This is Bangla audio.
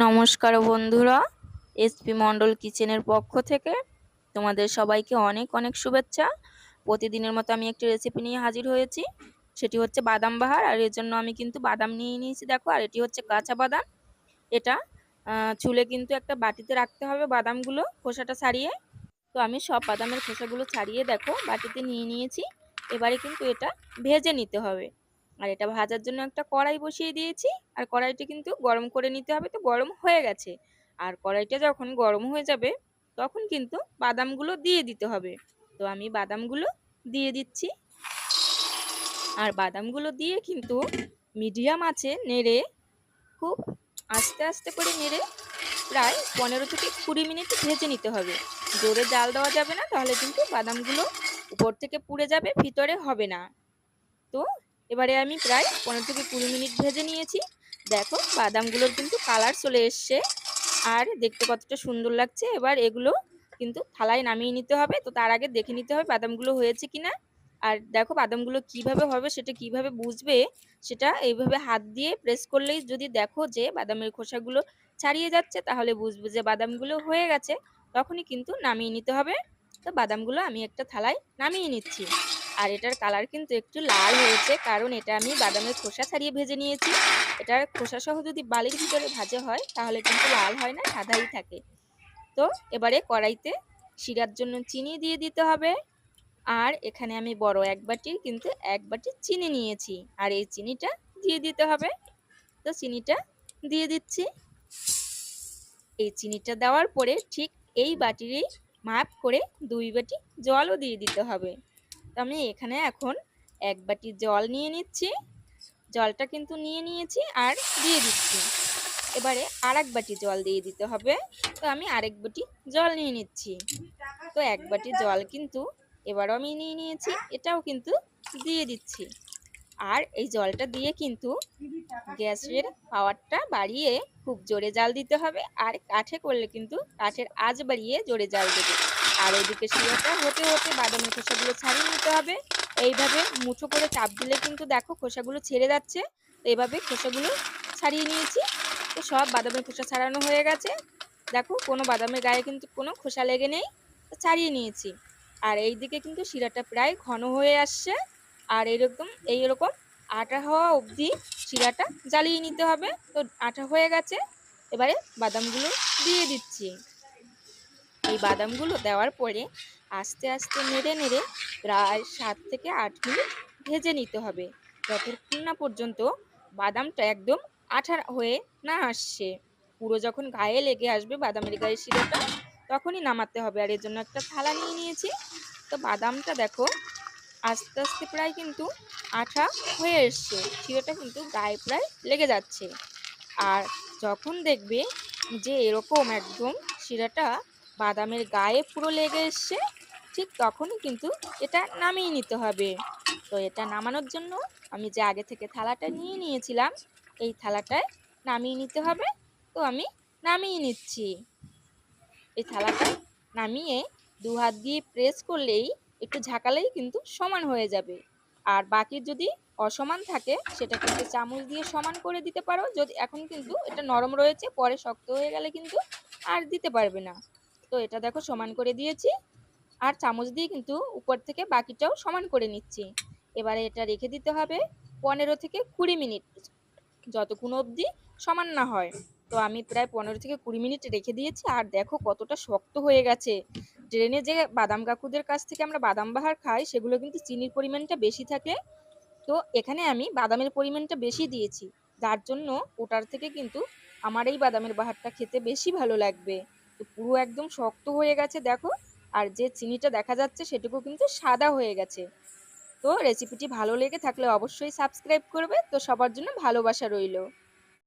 নমস্কার বন্ধুরা, এসপি মণ্ডল কিচেনের পক্ষ থেকে তোমাদের সবাইকে অনেক অনেক শুভেচ্ছা। প্রতিদিনের মতো আমি একটি রেসিপি নিয়ে হাজির হয়েছি, সেটি হচ্ছে বাদাম বাহার, আর এর জন্য আমি কিন্তু বাদাম নিয়ে নিয়েছি, দেখো, আর এটি হচ্ছে কাঁচা বাদাম। এটা চুলে কিন্তু একটা বাটিতে রাখতে হবে বাদামগুলো খোসাটা ছাড়িয়ে। তো আমি সব বাদামের খোসাগুলো ছাড়িয়ে, দেখো, বাটিতে নিয়ে নিয়েছি। এবারে কিন্তু এটা ভেজে নিতে হবে। আর এটা ভাজার জন্য একটা কড়াই বসিয়ে দিয়েছি। আর কড়াইটা কিন্তু গরম করে নিতে হবে, তো গরম হয়ে গেছে। আর কড়াইটা যখন গরম হয়ে যাবে, তখন কিন্তু বাদামগুলো দিয়ে দিতে হবে। তো আমি বাদামগুলো দিয়ে দিচ্ছি। আর বাদামগুলো দিয়ে কিন্তু মিডিয়াম আছে নেড়ে, খুব আস্তে আস্তে করে নেড়ে প্রায় পনেরো থেকে কুড়ি মিনিট ভেজে নিতে হবে। জোরে জাল দেওয়া যাবে না, তাহলে কিন্তু বাদামগুলো উপর থেকে পুড়ে যাবে, ভিতরে হবে না। তো এবারে আমি প্রায় পনেরো থেকে কুড়ি মিনিট ভেজে নিয়েছি। দেখো, বাদামগুলোর কিন্তু কালার চলে এসছে আর দেখতে কতটা সুন্দর লাগছে। এবার এগুলো কিন্তু থালায় নামিয়ে নিতে হবে। তো তার আগে দেখে নিতে হবে বাদামগুলো হয়েছে কিনা। আর দেখো, বাদামগুলো কীভাবে হবে সেটা কীভাবে বুঝবে সেটা এইভাবে হাত দিয়ে প্রেস করলেই যদি দেখো যে বাদামের খোসাগুলো ছাড়িয়ে যাচ্ছে, তাহলে বুঝবে যে বাদামগুলো হয়ে গেছে। তখনই কিন্তু নামিয়ে নিতে হবে। তো বাদামগুলো আমি একটা থালায় নামিয়ে নিচ্ছি। আর এটার কালার কিন্তু একটু লাল হয়েছে, কারণ এটা আমি বাদামের খোসা ছাড়িয়ে ভেজে নিয়েছি। এটার খোসা সহ যদি বালির ভিতরে ভাজা হয়, তাহলে কিন্তু লাল হয় না, সাদাই থাকে। তো এবারে কড়াইতে শিরার জন্য চিনি দিয়ে দিতে হবে। আর এখানে আমি বড় এক বাটির কিন্তু এক বাটি চিনি নিয়েছি, আর এই চিনিটা দিয়ে দিতে হবে। তো চিনিটা দিয়ে দিচ্ছি। এই চিনিটা দেওয়ার পরে ঠিক এই বাটিরই মাপ করে দুই বাটি জলও দিয়ে দিতে হবে। তো আমি এখানে এখন এক বাটি জল নিয়ে নিচ্ছি। জলটা কিন্তু নিয়ে নিয়েছি আর দিয়ে দিচ্ছি। এবারে আর এক বাটি জল দিয়ে দিতে হবে। তো আমি আরেক বাটি জল নিয়ে নিচ্ছি। তো এক বাটি জল কিন্তু এবারও আমি নিয়ে নিয়েছি, এটাও কিন্তু দিয়ে দিচ্ছি। আর এই জলটা দিয়ে কিন্তু গ্যাসের পাওয়ারটা বাড়িয়ে খুব জোরে জাল দিতে হবে। আর কাঠে করলে কিন্তু কাঠের আজ বাড়িয়ে জোরে জাল দেবে আর এদিকে শিরাটা হতে হতে বাদামের খোসাগুলো ছাড়িয়ে নিতে হবে। এইভাবে মুঠো করে চাপ দিলে কিন্তু দেখো খোসাগুলো ছেড়ে যাচ্ছে। তো এইভাবে খোসাগুলো ছাড়িয়ে নিয়েছি। তো সব বাদামের খোসা ছাড়ানো হয়ে গেছে। দেখো কোনো বাদামের গায়ে কিন্তু কোনো খোসা লেগে নেই। তো ছাড়িয়ে নিয়েছি। আর এই দিকে কিন্তু শিরাটা প্রায় ঘন হয়ে আসছে। আর এরকম, এইরকম আটা হওয়া অবধি শিরাটা জ্বালিয়ে নিতে হবে। তো আটা হয়ে গেছে। এবারে বাদামগুলো দিয়ে দিচ্ছি। এই বাদামগুলো দেওয়ার পরে আস্তে আস্তে নেড়ে নেড়ে প্রায় সাত থেকে আট মিনিট ভেজে নিতে হবে। যতক্ষণ না পর্যন্ত বাদামটা একদম আঠা হয়ে না আসছে। পুরো যখন গায়ে লেগে আসবে বাদামের গায়ে শিরাটা, তখনই নামাতে হবে। আর এর জন্য একটা থালা নিয়ে নিয়েছি। তো বাদামটা দেখো আস্তে আস্তে প্রায় কিন্তু আঠা হয়ে এসছে। শিরাটা কিন্তু গায়ে প্রায় লেগে যাচ্ছে। আর যখন দেখবে যে এরকম একদম শিরাটা বাদামের গায়ে পুরো লেগে এসছে, ঠিক তখনই কিন্তু এটা নামিয়ে নিতে হবে। তো এটা নামানোর জন্য আমি যে আগে থেকে থালাটা নিয়ে নিয়েছিলাম, এই থালাটায় নামিয়ে নিতে হবে। তো আমি নামিয়ে নিচ্ছি। এই থালাটা নামিয়ে দু হাত দিয়ে প্রেস করলেই একটু ঝাঁকালেই কিন্তু সমান হয়ে যাবে। আর বাকি যদি অসমান থাকে, সেটা কিন্তু চামচ দিয়ে সমান করে দিতে পারো। যদি এখন কিন্তু এটা নরম রয়েছে, পরে শক্ত হয়ে গেলে কিন্তু আর দিতে পারবে না। তো এটা দেখো সমান করে দিয়েছি। আর চামচ দিয়ে কিন্তু উপর থেকে বাকিটাও সমান করে নিচ্ছি। এবারে এটা রেখে দিতে হবে পনেরো থেকে কুড়ি মিনিট। যতক্ষণ অবধি সমান না হয়। তো আমি প্রায় পনেরো থেকে কুড়ি মিনিট রেখে দিয়েছি। আর দেখো কতটা শক্ত হয়ে গেছে। ট্রেনে যে বাদাম কাকুদের কাছ থেকে আমরা বাদাম বাহার খাই, সেগুলো কিন্তু চিনির পরিমাণটা বেশি থাকে। তো এখানে আমি বাদামের পরিমাণটা বেশি দিয়েছি। যার জন্য ওটার থেকে কিন্তু আমার এই বাদামের বাহারটা খেতে বেশি ভালো লাগবে। তো পুরো একদম শক্ত হয়ে গেছে, দেখো। আর যে চিনিটা দেখা যাচ্ছে সেটুকু কিন্তু সাদা হয়ে গেছে। তো রেসিপিটি ভালো লেগে থাকলে অবশ্যই সাবস্ক্রাইব করবে। তো সবার জন্য ভালোবাসা রইল।